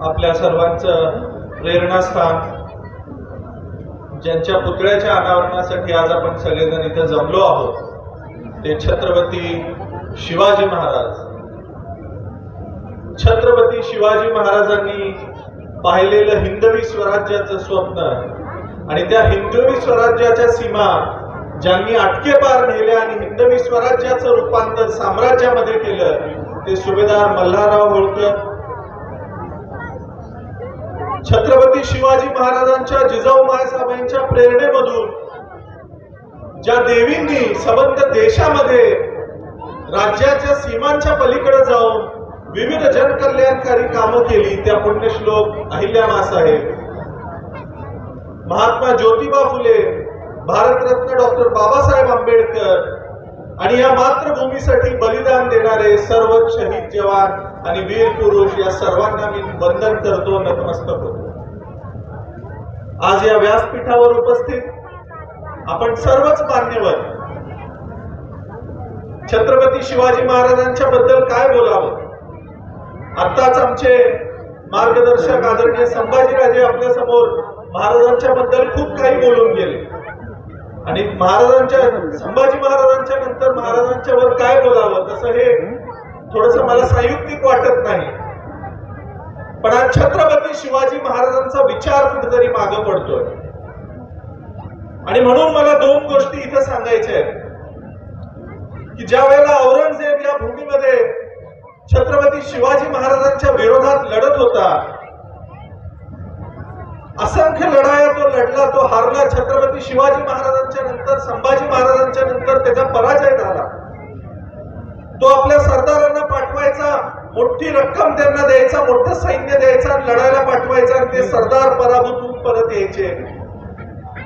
आपल्या सर्वांचं प्रेरणास्थान. ज्यांच्या पुतळ्याच्या अनावरणासाठी आज आपण सगळेजण इथं जमलो आहोत ते छत्रपती शिवाजी महाराज. छत्रपती शिवाजी महाराजांनी पाहिलेलं हिंदवी स्वराज्याचं स्वप्न आणि त्या हिंदवी स्वराज्याच्या सीमा ज्यांनी अटके पार नेल्या आणि हिंदवी स्वराज्याचं रूपांतर साम्राज्यामध्ये केलं ते सुभेदार मल्हारराव होळकर छत्रपती शिवाजी महाराजांच्या जिजाऊ मायसाहेबांच्या प्रेरणेमधून ज्या देवींनी संबंध देशामध्ये राज्याच्या सीमांच्या पलीकडे जाऊन विविध जनकल्याणकारी कामं केली त्या पुण्यश्लोक अहिल्या मासाहेब महात्मा ज्योतिबा फुले भारतरत्न डॉक्टर बाबासाहेब आंबेडकर आणि या मातृभूमीसाठी बलिदान देणारे सर्व शहीद जवान आणि वीर पुरुष या सर्वांना मी वंदन करतो नतमस्तक होतो. आज या व्यासपीठावर उपस्थित आपण सर्वच मान्यवर छत्रपती शिवाजी महाराजांच्या बद्दल काय बोलावं? आताच आमचे मार्गदर्शक आदरणीय संभाजीराजे आपल्यासमोर महाराजांच्या बद्दल खूप काही बोलून गेले. आणि महाराजांच्या संभाजी महाराजांच्या नंतर महाराजांच्या वर काय बोलावं? तसं हे थोडस मला संयुक्तिक वाटत नाही. पण आज छत्रपती शिवाजी महाराजांचा विचार कुठेतरी मागे पडतोय. आणि म्हणून मला दोन गोष्टी इथं सांगायच्या आहेत. की ज्या वेळेला औरंगजेब या भूमीमध्ये छत्रपती शिवाजी महाराजांच्या विरोधात लढत होता असंख्य लढाया तो लढला तो हारला. छत्रपती शिवाजी महाराजांच्या नंतर संभाजी महाराजांच्या नंतर त्याचा पराजय झाला. तो आपल्या सरदारांना पाठवायचा मोठी रक्कम त्यांना द्यायचा मोठं सैन्य द्यायचा आणि लढायला पाठवायचा आणि ते सरदार पराभूत होऊन परत यायचे.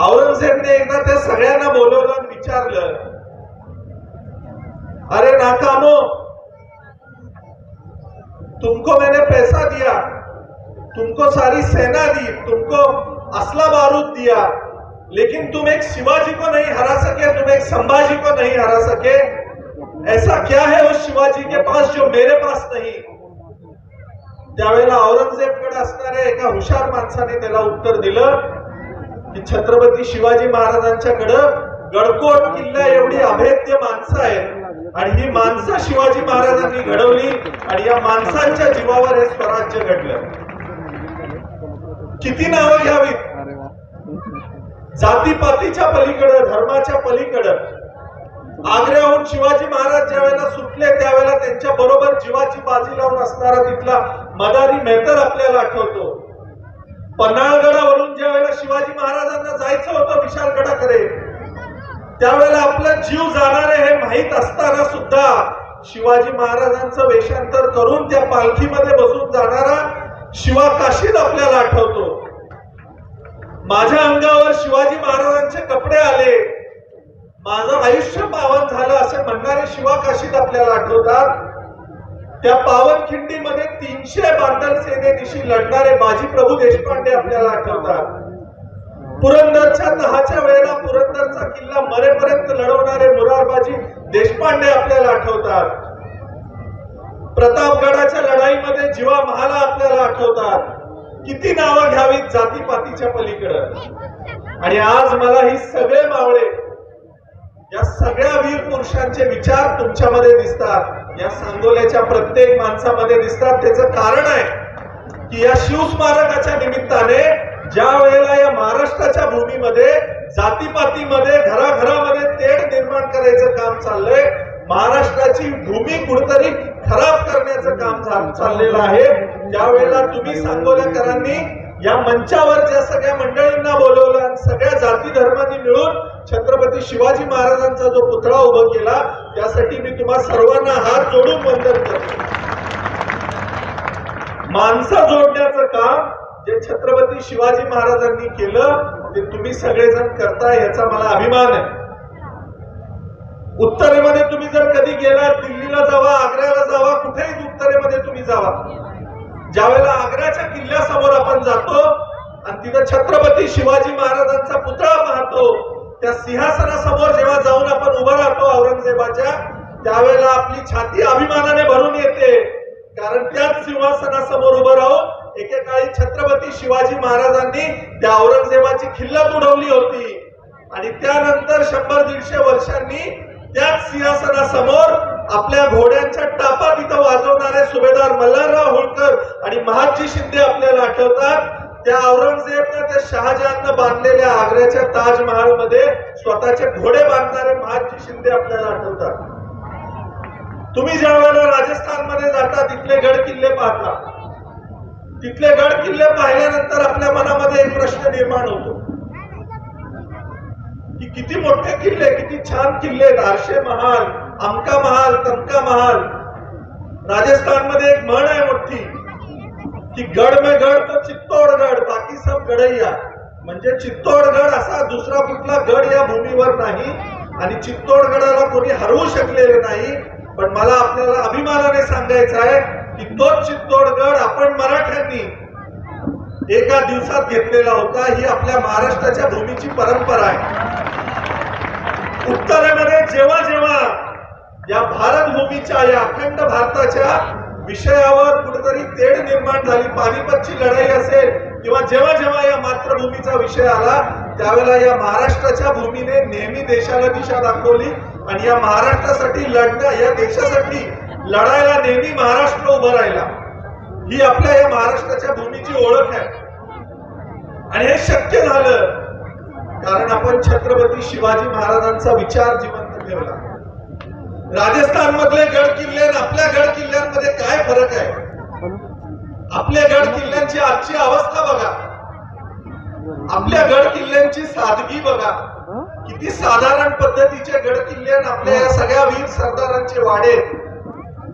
औरंगजेबने एकदा त्या सगळ्यांना बोलवलं आणि विचारलं अरे नाकामो तुमको मैंने पैसा दिया तुमको सारी सेना दी तुमको असला बारूद दिया लेकिन तुम एक शिवाजी को नहीं हरा सके तुम एक संभाजी को नहीं हरा सके ऐसा क्या है उस शिवाजी के पास जो मेरे पास नहीं? त्यावेळेला औरंगजेबकडे असणाऱ्या एका हुशार माणसाने त्याला उत्तर दिलं की छत्रपती शिवाजी महाराजांच्याकडं गडकोट किल्ला एवढी अभेद्य माणसं आहेत आणि ही माणसं शिवाजी महाराजांनी घडवली आणि या माणसांच्या जीवावर हे स्वराज्य घडलं. किती नावं घ्यावीत? जातीपातीच्या पलीकडं धर्माच्या पलीकडं. आग्र्याहून शिवाजी महाराज ज्या वेळेला सुटले त्यावेळेला त्यांच्या बरोबर जीवाची बाजी लावून असणारा तिथला मदारी मेहतर आपल्याला आठवतो. पन्हाळगडावरून ज्या वेळेला शिवाजी महाराजांना जायचं होतं विशालगडाकडे त्यावेळेला आपला जीव जाणारे हे माहीत असताना सुद्धा शिवाजी महाराजांचं वेषांतर करून त्या पालखीमध्ये बसून जाणारा शिवा काशीद आपल्याला आठवतो. माझ्या अंगावर शिवाजी महाराजांचे कपडे आले. माझं आयुष्य पावन झालं असे म्हणणारे शिवाकाशीत आपल्याला आठवतात? त्या पावनखिंडीमध्ये तीनशे बांधल सेनेनिशी लढणारे बाजी प्रभू देशपांडे आपल्याला आठवतात. पुरंदरच्या दहाच्या वेळेला पुरंदरचा किल्ला मरेपर्यंत लढवणारे मुरारबाजी देशपांडे आपल्याला आठवतात. प्रतापगडाच्या लढाईमध्ये जीवा महाला आपल्याला आठवतात. किती नावं घ्यावीत जातीपातीच्या पलीकडं. आणि आज मला ही सगळे मावळे या सगळ्या वीर पुरुषांचे विचार तुमच्यामध्ये दिसतात. या सांगोल्याच्या प्रत्येक माणसामध्ये दिसतात. त्याचं कारण आहे की या शिवस्मारकाच्या निमित्ताने ज्या वेळेला या महाराष्ट्राच्या भूमीमध्ये जातीपातीमध्ये घराघरामध्ये तेढ निर्माण करायचं काम चाललंय महाराष्ट्राची भूमी कुठतरी खराब करण्याचं काम चाललेलं आहे. त्यावेळेला तुम्ही सांगोल्याकरांनी या मंचावर ज्या सगळ्या मंडळींना बोलवलं आणि सगळ्या जाती धर्मांनी मिळून छत्रपती शिवाजी महाराजांचा जो पुतळा उभा केला त्यासाठी मी तुम्हा सर्वांना हात जोडून वंदन करतो. माणसं जोडण्याचं काम जे छत्रपती शिवाजी महाराजांनी केलं ते तुम्ही सगळेजण करता याचा मला अभिमान आहे. उत्तरेमध्ये तुम्ही जर कधी गेला दिल्लीला जावा आग्र्याला जावा कुठेही उत्तरेमध्ये तुम्ही जावा. ज्यावेळेला आग्र्याच्या किल्ल्यासमोर आपण जातो आणि तिथं छत्रपती शिवाजी महाराजांचा पुतळा पाहतो त्या सिंहासनासमोर जेव्हा जाऊन आपण उभं राहतो औरंगजेबाच्या त्यावेळेला आपली छाती अभिमानाने भरून येते. कारण त्याच सिंहासनासमोर उभं राहून एकेकाळी छत्रपती शिवाजी महाराजांनी त्या औरंगजेबाची खिल्लत उडवली होती. आणि त्यानंतर शंभर दीडशे वर्षांनी त्याच सिंहासनासमोर आपल्या घोड्यांच्या टापा तिथं वाजवणारे सुभेदार मल्हारराव होळकर आणि महाजी शिंदे आपल्याला आठवतात. त्या औरंगजेबनं त्या शहाजहाननं बांधलेल्या आग्र्याच्या ताजमहाल मध्ये स्वतःचे घोडे बांधणारे महाजी शिंदे आपल्याला आठवतात. तुम्ही ज्या वेळेला राजस्थानमध्ये जाता तिथले गड किल्ले पाहता. तिथले गड किल्ले पाहिल्यानंतर आपल्या मनामध्ये एक प्रश्न निर्माण होतो. की किती मोठे किल्ले किती छान किल्ले आहेत. आरशे महाल अमका महाल तमका महाल. राजस्थानमध्ये एक म्हण आहे मोठी की गड में गड तो चित्तोडगड बाकी सब गडैया म्हणजे चित्तोडगड असा दुसरा कुठला गड या भूमीवर नाही आणि चित्तोडगडाला कोणी हरवू शकलेले नाही. पण मला आपल्याला अभिमानाने सांगायचं आहे की तोच चित्तोडगड आपण मराठ्यांनी एका दिवसात घेतलेला होता. ही आपल्या महाराष्ट्राच्या भूमीची परंपरा आहे. उत्तरेमध्ये जेव्हा जेव्हा या भारत भूमीच्या या अखंड भारताच्या विषयावर कुठेतरी तेढ निर्माण झाली. पानिपतची लढाई असेल किंवा जेव्हा जेव्हा या मातृभूमीचा विषय आला त्यावेळेला या महाराष्ट्राच्या भूमीने नेहमी देशाला दिशा दाखवली आणि या महाराष्ट्रासाठी लढणं या देशासाठी लढायला नेहमी महाराष्ट्र उभं राहिला. ही आपल्या या महाराष्ट्राच्या भूमीची ओळख आहे. आणि हे शक्य झालं कारण आपण छत्रपती शिवाजी महाराजांचा विचार जिवंत ठेवला. राजस्थान मधले गड किल्ले आणि आपल्या गड किल्ल्यांमध्ये काय फरक आहे? आपल्या गड किल्ल्यांची आजची अवस्था बघा. आपल्या गड किल्ल्यांची सादगी बघा. किती साधारण पद्धतीचे गड किल्ले आपल्या या सगळ्या वीर सरदारांचे वाडे.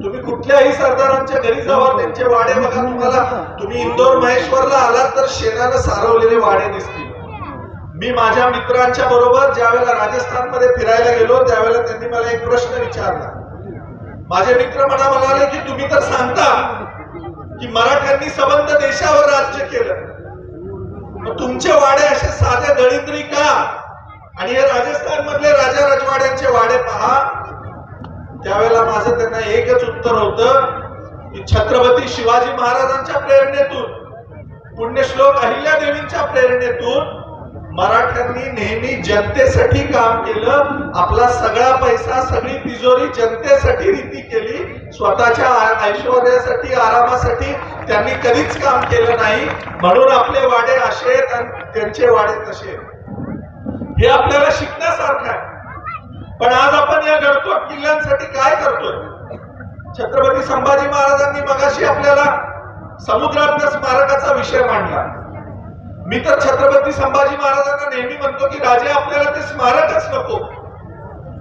तुम्ही कुठल्याही सरदारांच्या घरी जावा त्यांचे वाडे बघा. तुम्हाला तुम्ही इंदोर महेश्वरला आलात तर शेणानं सारवलेले वाडे दिसतील. मी माझ्या मित्रांच्या बरोबर ज्यावेळेला राजस्थानमध्ये राजस्थानमध्ये फिरायला गेलो त्यावेळेला त्यांनी मला एक प्रश्न विचारला. माझे मित्र मला म्हणाले की तुम्ही तर सांगता की मराठ्यांनी सबंध देशावर राज्य केलं. मग तुमचे वाडे असे साधे दळिद्री का? आणि हे राजस्थान मधले राजा राजवाड्यांचे वाडे पहा. त्यावेळेला माझं त्यांना एकच उत्तर होतं की छत्रपती शिवाजी महाराजांच्या प्रेरणेतून पुण्यश्लोक अहिल्या देवींच्या प्रेरणेतून मराठ्यांनी नेहमी जनतेसाठी काम केलं आपला सगळा पैसा सगळी तिजोरी जनतेसाठी रीती केली स्वतःच्या ऐश्वर्यासाठी आरामासाठी त्यांनी कधीच काम केलं नाही. म्हणून आपले वाडे असे आणि त्यांचे वाडे तसे हे आपल्याला शिकण्यासारखं आहे. पण आज आपण या गडकोट किल्ल्यांसाठी काय करतोय? छत्रपती संभाजी महाराजांनी मगाशी आपल्याला समुद्रातल्या स्मारकाचा विषय मांडला. मी तर छत्रपती संभाजी महाराजांना नेहमी म्हणतो की राजे आपल्याला ते स्मारकच नको.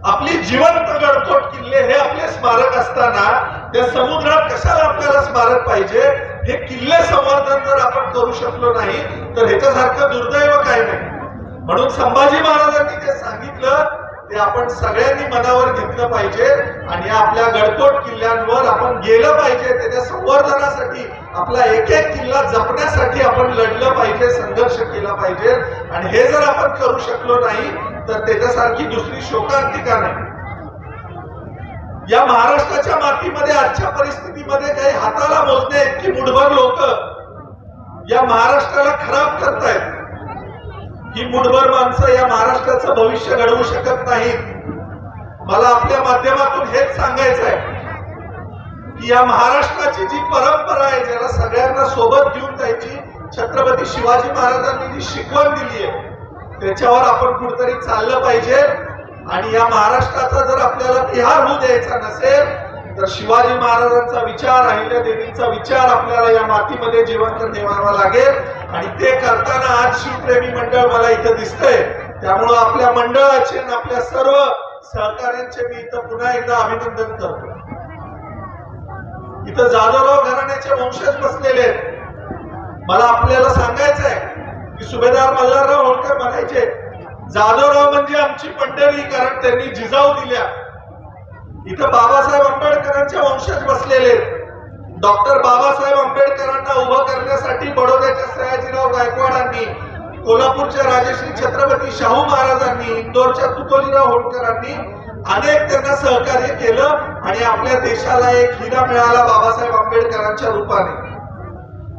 आपली जिवंत गडकोट किल्ले हे आपले स्मारक असताना त्या समुद्रात कशाला आपल्याला स्मारक पाहिजे? हे किल्ले संवर्धन जर आपण करू शकलो नाही तर ह्याच्यासारखं दुर्दैव काय नाही. म्हणून संभाजी महाराजांनी जे सांगितलं ते आपण सगळ्यांनी मनावर घेतलं पाहिजे आणि या आपल्या गडकोट किल्ल्यांवर आपण गेलं पाहिजे त्याच्या संवर्धनासाठी आपला एक एक किल्ला जपण्यासाठी आपण लढलं पाहिजे संघर्ष केला पाहिजे. आणि हे जर आपण करू शकलो नाही तर त्याच्यासारखी दुसरी शोकांतिका नाही? या महाराष्ट्राच्या मातीमध्ये आजच्या परिस्थितीमध्ये काही हाताला मोजणे इतकी मुठभर लोक या महाराष्ट्राला खराब करतायत. ही मुठभर माणसं या महाराष्ट्राचं भविष्य घडवू शकत नाहीत. मला आपल्या माध्यमातून हेच सांगायचं आहे की या महाराष्ट्राची जी परंपरा आहे ज्याला सगळ्यांना सोबत घेऊन जायची छत्रपती शिवाजी महाराजांनी जी शिकवण दिली आहे त्याच्यावर आपण कुठतरी चाललं पाहिजे. आणि या महाराष्ट्राचा जर आपल्याला तिहार होऊ द्यायचा नसेल तर शिवाजी महाराजांचा विचार अहिल्या देवींचा विचार आपल्याला या मातीमध्ये जिवंत ठेवावा लागेल. आणि ते करताना आज शिवप्रेमी मंडळ मला इथं दिसतंय. त्यामुळं आपल्या मंडळाचे आणि आपल्या सर्व सहकार्यांचे मी इथं पुन्हा एकदा अभिनंदन करतो. इथं जाधवराव घराण्याचे वंशज बसलेले आहेत. मला आपल्याला सांगायचं आहे की सुभेदार मल्हारराव होळकर म्हणायचे जाधवराव म्हणजे आमची पंढरी कारण त्यांनी जिजाऊ दिल्या. इथं बाबासाहेब आंबेडकरांचे वंशज बसलेले आहेत. डॉक्टर बाबासाहेब आंबेडकरांना उभं करण्यासाठी बडोद्याच्या सयाजीराव गायकवाडांनी कोल्हापूरच्या राजश्री छत्रपती शाहू महाराजांनी इंदोरच्या तुकोजीराव होळकरांनी अनेक त्यांना सहकार्य केलं आणि आपल्या देशाला एक हिरा मिळाला बाबासाहेब आंबेडकरांच्या रूपाने.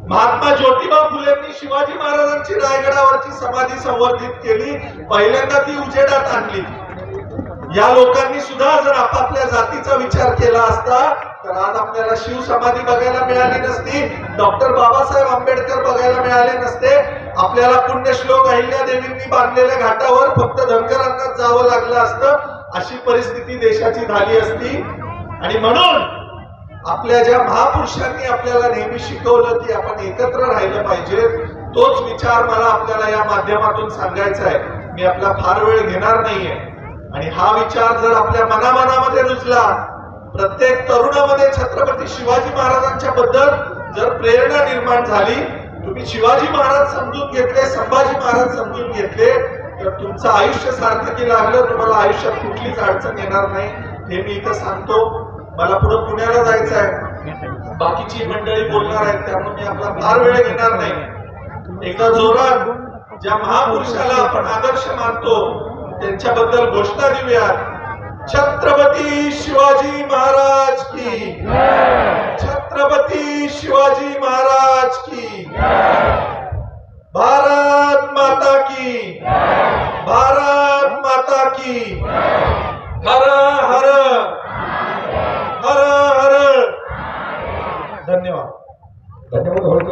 महात्मा ज्योतिबा फुलेंनी शिवाजी महाराजांची रायगडावरची समाधी संवर्धित केली. पहिल्यांदा ती उजेडात आणली. या लोकांनी सुद्धा जर आपापल्या जातीचा विचार केला असता तर आज आपल्याला शिव समाधी बघायला मिळाली नसती डॉक्टर बाबासाहेब आंबेडकर बघायला मिळाले नसते आपल्याला पुण्यश्लोक अहिल्या देवींनी बांधलेल्या घाटावर फक्त धनकरांनाच जावं लागलं असतं अशी परिस्थिती देशाची झाली असती. आणि म्हणून आपल्या ज्या महापुरुषांनी आपल्याला नेहमी शिकवलं की आपण एकत्र राहिलं पाहिजे तोच विचार मला आपल्याला या माध्यमातून सांगायचा आहे. मी आपला फार वेळ घेणार नाहीये. आणि हा विचार जर आपल्या मनामनामध्ये रुजला प्रत्येक तरुणामध्ये छत्रपती शिवाजी महाराजांच्या बद्दल जर प्रेरणा निर्माण झाली तुम्ही शिवाजी महाराज समजून घेतले संभाजी महाराज समजून घेतले तर तुमचं आयुष्य सार्थकी लागलं तुम्हाला आयुष्यात कुठलीच अडचण येणार नाही हे मी इथं सांगतो. मला पुढे पुण्याला जायचं आहे. बाकीची मंडळी बोलणार आहेत त्यामुळे मी आपला फार वेळ घेणार नाही. एकदा जोरात ज्या महापुरुषाला आपण आदर्श मानतो त्यांच्याबद्दल घोषणा देऊयात. छत्रपती शिवाजी महाराज की. छत्रपती शिवाजी महाराज की. भारत माता की. भारत माता की. हर हर. हर हर. धन्यवाद. धन्यवाद